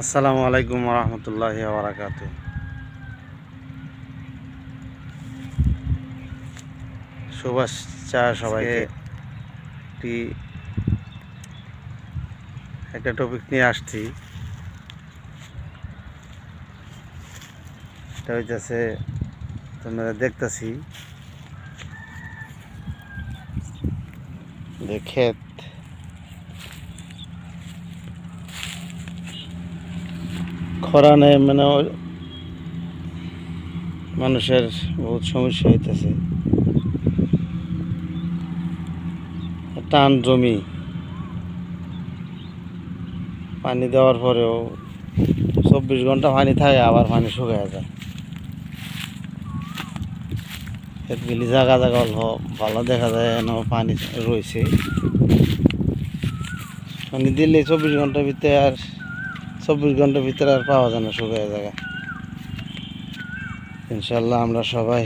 আসসালামু আলাইকুম রহমতুল্লাহ বারাকাত শুভেচ্ছা সবাইকে একটি একটা টপিক নিয়ে আসছি। এটা হইতেছে তোমরা দেখতেছি। যে খরা নেই মানে মানুষের বহুত সমস্যা হইতেছে। টান জমি। পানি দেওয়ার পরেও চব্বিশ ঘণ্টা পানি থাকে, আবার পানি শুকায় যায়। ক্ষেতগুলি জায়গা জায়গা অল্প, ভালো দেখা যায় এন পানি রয়েছে। পানি দিলে চব্বিশ ঘণ্টার ভিতরে আর চব্বিশ ঘণ্টার ভিতরে আর পাওয়া যায় না শুকায় জায়গা ইনশাল্লাহ আমরা সবাই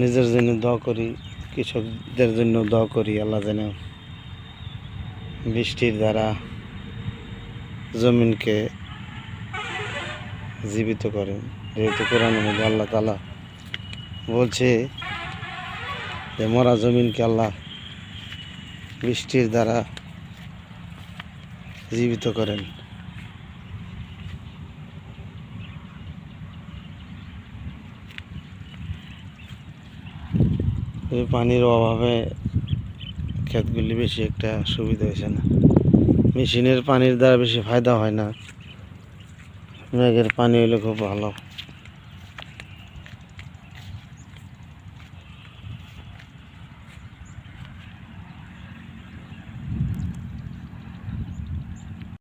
নিজের জন্য দ করি, কৃষকদের জন্য দ করি, আল্লাহ যেন বৃষ্টির দ্বারা জমিনকে জীবিত করেন। যেহেতু কোরআন মধ্যে আল্লাহ তালা বলছে যে, মরা জমিনকে আল্লাহ বৃষ্টির দ্বারা জীবিত করেন। এই পানির অভাবে ক্ষেতগুলি বেশি একটা সুবিধা হয়েছে না। মেশিনের পানির দ্বারা বেশি ফায়দা হয় না। মেঘের পানি হলে খুব ভালো।